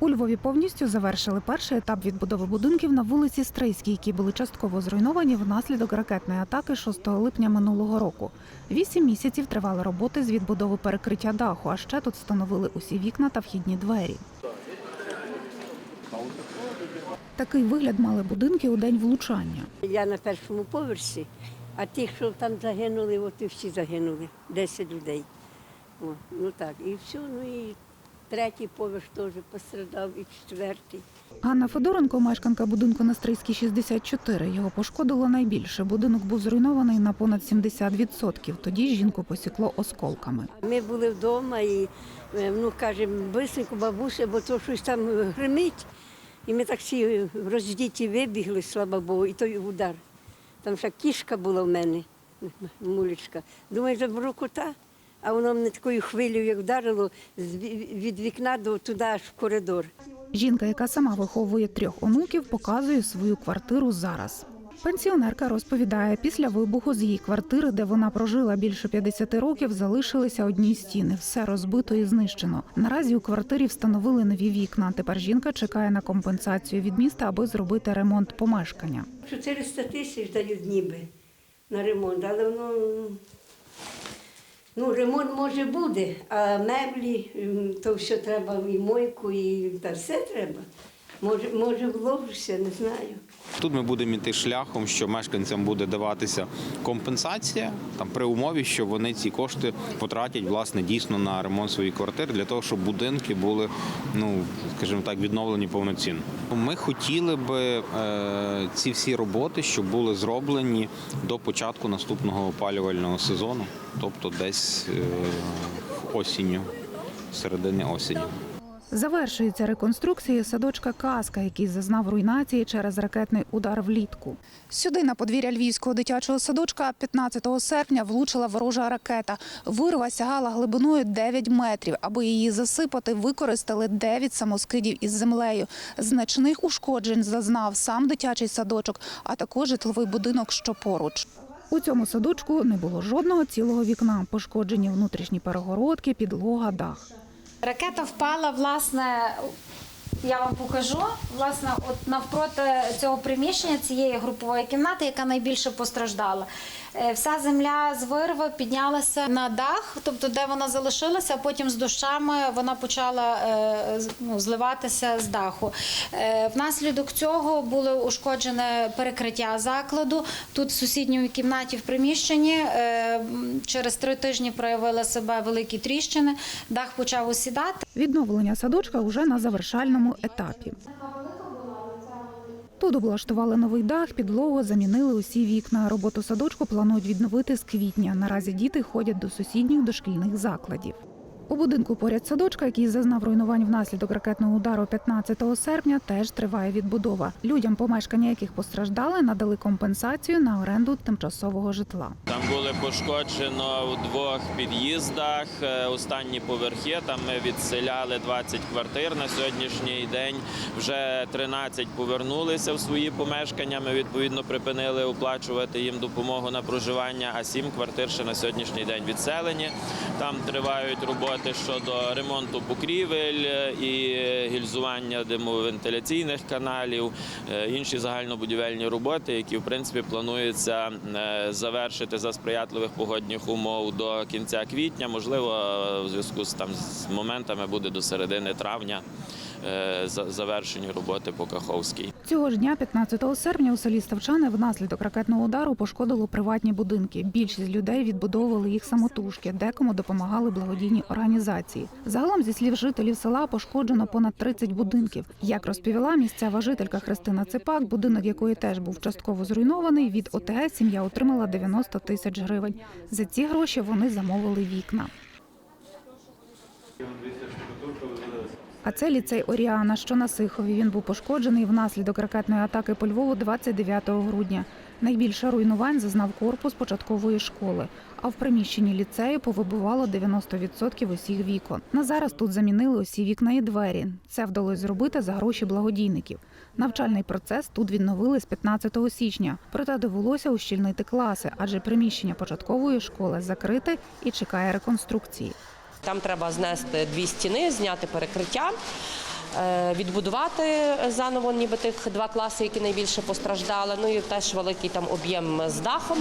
У Львові повністю завершили перший етап відбудови будинків на вулиці Стрийській, які були частково зруйновані внаслідок ракетної атаки 6 липня минулого року. Вісім місяців тривали роботи з відбудови перекриття даху, а ще тут встановили усі вікна та вхідні двері. Такий вигляд мали будинки у день влучання. Я на першому поверсі, а ті, що там загинули, от і всі загинули. 10 людей. О, ну так, і все, ну і третій поверх теж пострадав, і четвертий. Ганна Федоренко, мешканка будинку на Стрийській 64. Його пошкодило найбільше. Будинок був зруйнований на понад 70%. Тоді жінку посікло осколками. Ми були вдома і е, ну, кажемо, бисенько, бабуся, бо то щось там гримить. І ми так всі роздіті вибігли, слава Богу, і той удар. Там ще кішка була в мене, мулечка. Думаю, заберу кота, а воно мене такою хвилею, як вдарило від вікна до туди аж в коридор. Жінка, яка сама виховує трьох онуків, показує свою квартиру зараз. Пенсіонерка розповідає, після вибуху з її квартири, де вона прожила більше 50 років, залишилися одні стіни. Все розбито і знищено. Наразі у квартирі встановили нові вікна. Тепер жінка чекає на компенсацію від міста, аби зробити ремонт помешкання. 400 тисяч дають ніби на ремонт, але воно ну, ремонт може буде, а меблі, то все треба і мойку, і та все треба. Може, може вложуся, не знаю. Тут ми будемо йти шляхом, що мешканцям буде даватися компенсація там при умові, що вони ці кошти потратять власне дійсно на ремонт своїх квартир для того, щоб будинки були, ну скажімо так, відновлені повноцінно. Ми хотіли би е, ці всі роботи, щоб були зроблені до початку наступного опалювального сезону, тобто десь е, осінню, середини осені. Завершується реконструкція садочка Казка, який зазнав руйнації через ракетний удар влітку. Сюди на подвір'я львівського дитячого садочка 15 серпня влучила ворожа ракета. Вирва сягала глибиною 9 метрів. Аби її засипати, використали 9 самоскидів із землею. Значних ушкоджень зазнав сам дитячий садочок, а також житловий будинок, що поруч. У цьому садочку не було жодного цілого вікна. Пошкоджені внутрішні перегородки, підлога, дах. Ракета впала, власне, я вам покажу. Власне, от навпроти цього приміщення, цієї групової кімнати, яка найбільше постраждала. Е, Вся земля з вирви піднялася на дах, тобто де вона залишилася, а потім з дощами вона почала е, ну, зливатися з даху. Е, Внаслідок цього було ушкоджене перекриття закладу. Тут в сусідній кімнаті в приміщенні через три тижні проявили себе великі тріщини. Дах почав осідати. Відновлення садочка вже на завершальному етапі. Тут облаштували новий дах, підлогу, замінили усі вікна. Роботу садочку планують відновити з квітня. Наразі діти ходять до сусідніх дошкільних закладів. У будинку поряд садочка, який зазнав руйнувань внаслідок ракетного удару 15 серпня, теж триває відбудова. Людям, помешкання яких постраждали, надали компенсацію на оренду тимчасового житла. Там були пошкоджено у двох під'їздах. е, Останні поверхи. Там ми відселяли 20 квартир. На сьогоднішній день вже 13 повернулися в свої помешкання. Ми відповідно припинили оплачувати їм допомогу на проживання, а 7 квартир ще на сьогоднішній день відселені. Там тривають роботи щодо ремонту покрівель і гільзування димовентиляційних каналів, е, інші загальнобудівельні роботи, які в принципі планується е, завершити за сприятливих погодних умов до кінця квітня. Можливо, е, в зв'язку з там з моментами буде до середини травня е, за- завершені роботи по Каховській. Цього ж дня, 15 серпня, у селі Ставчани внаслідок ракетного удару пошкодило приватні будинки. Більшість людей відбудовували їх самотужки, декому допомагали благодійні організації. Загалом, зі слів жителів села, пошкоджено понад 30 будинків. Як розповіла місцева жителька Христина Ципак, будинок якої теж був частково зруйнований. Від ОТГ сім'я отримала 90 тисяч гривень. За ці гроші вони замовили вікна. А це ліцей Оріана, що на Сихові. Він був пошкоджений внаслідок ракетної атаки по Львову 29 грудня. Найбільше руйнувань зазнав корпус початкової школи. А в приміщенні ліцею повибивало 90% усіх вікон. На зараз тут замінили усі вікна і двері. Це вдалося зробити за гроші благодійників. Навчальний процес тут відновили з 15 січня. Проте довелося ущільнити класи, адже приміщення початкової школи закрите і чекає реконструкції. Там треба знести дві стіни, зняти перекриття. Е, відбудувати заново, ніби тих два класи, які найбільше постраждали. Ну і теж великий там об'єм з дахом,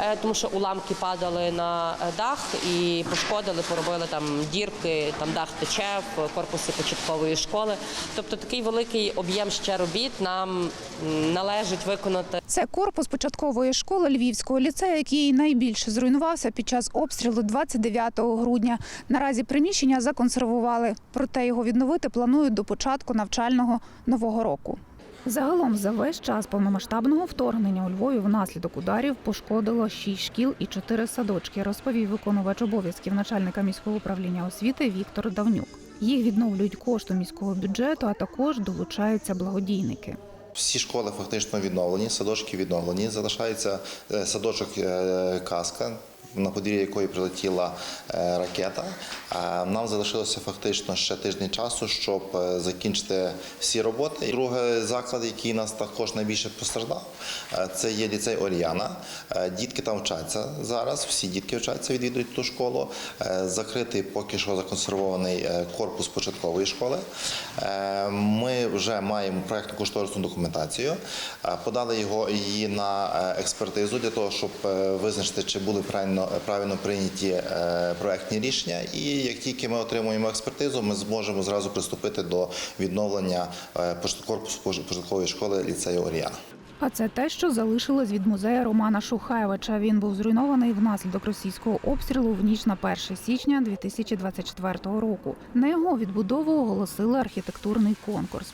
е, тому що уламки падали на е, дах і пошкодили, поробили там дірки, там дах тече в корпусі початкової школи. Тобто такий великий об'єм ще робіт нам належить виконати. Це корпус початкової школи Львівського ліцею, який найбільше зруйнувався під час обстрілу 29 грудня. Наразі приміщення законсервували, проте його відновити планують до початку навчального нового року. Загалом за весь час повномасштабного вторгнення у Львові внаслідок ударів пошкодило 6 шкіл і 4 садочки, розповів виконувач обов'язків начальника міського управління освіти Віктор Давнюк. Їх відновлюють коштом міського бюджету, а також долучаються благодійники. Всі школи фактично відновлені, садочки відновлені. Залишається е, садочок е, Каска, на подвір'я якої прилетіла е, ракета. Нам залишилося фактично ще тиждень часу, щоб е, закінчити всі роботи. Другий заклад, який нас також найбільше постраждав, е, це є ліцей Оріана. Дітки там вчаться зараз. Всі дітки вчаться, відвідують ту школу. Закритий поки що законсервований корпус початкової школи. Ми вже маємо проєктну кошторисну документацію. Подали його її на експертизу для того, щоб визначити, чи були правильно правильно прийняті е, проектні рішення. І як тільки ми отримуємо експертизу, ми зможемо зразу приступити до відновлення е, корпусу початкової школи ліцею Оріана. А це те, що залишилось від музею Романа Шухаєвича. Він був зруйнований внаслідок російського обстрілу в ніч на 1 січня 2024 року. На його відбудову оголосили архітектурний конкурс.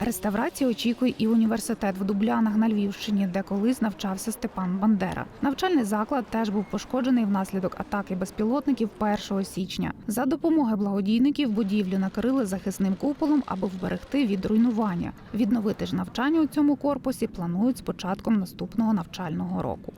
Реставрації очікує і університет в Дублянах на Львівщині, де колись навчався Степан Бандера. Навчальний заклад теж був пошкоджений внаслідок атаки безпілотників 1 січня. За допомоги благодійників будівлю накрили захисним куполом, аби вберегти від руйнування. Відновити ж навчання у цьому корпусі планують з початком наступного навчального року.